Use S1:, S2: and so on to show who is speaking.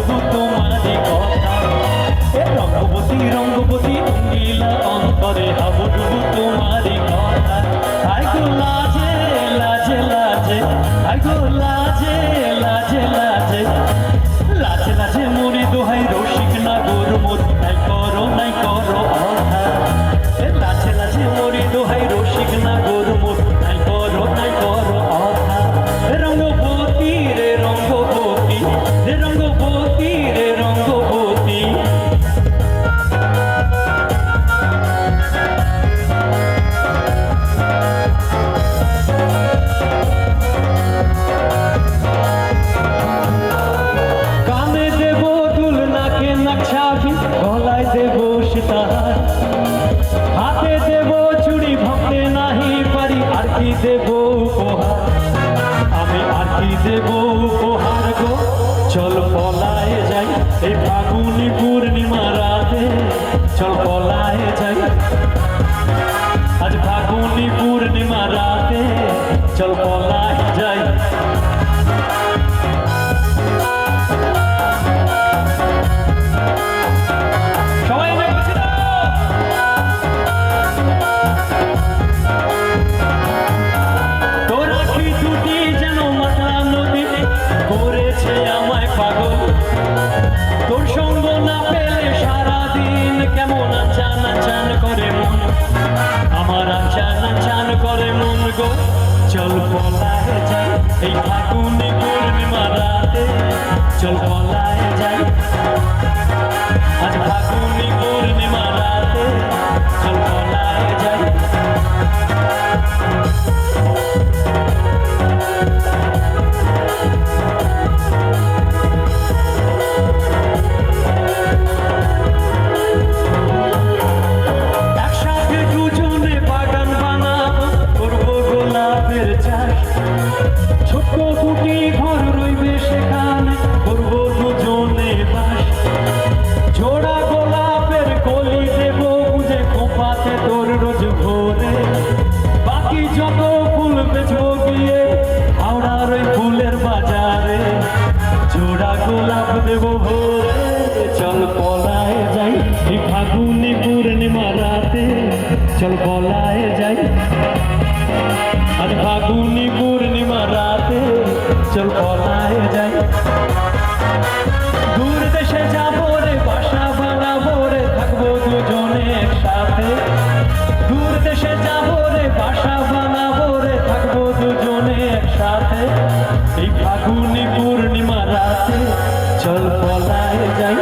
S1: 무섭다 হাতে দেব চুড়ি ভক্তে নাহি পারি, আর কি দেব উপহার? আমি আর কি দেব উপহার গো? চল পলায় যাই এই ফাগুনি পূর্ণিমা রাতে চল পলায় যাই। আজ ফাগুনি পূর্ণিমা রাতে চল পলায় যাই। গো চল পলায় যাই এই ফাগুনে পূর্ণিমা রাতে চল পলায় যাই আসে তোর রোজ ভোরে। বাকি যত ফুল বেছো গিয়ে হাওড়ার ওই ফুলের বাজারে। জোড়া গোলাপ দেব ভোরে। চল পলায় যাই ফাগুনি পূর্ণিমা রাতে। চল পলায় যাই আর ফাগুনি পূর্ণিমা রাতে। চল পলায় সাথে এই ফাগুনি পূর্ণিমা রাতে চল পলায় যাই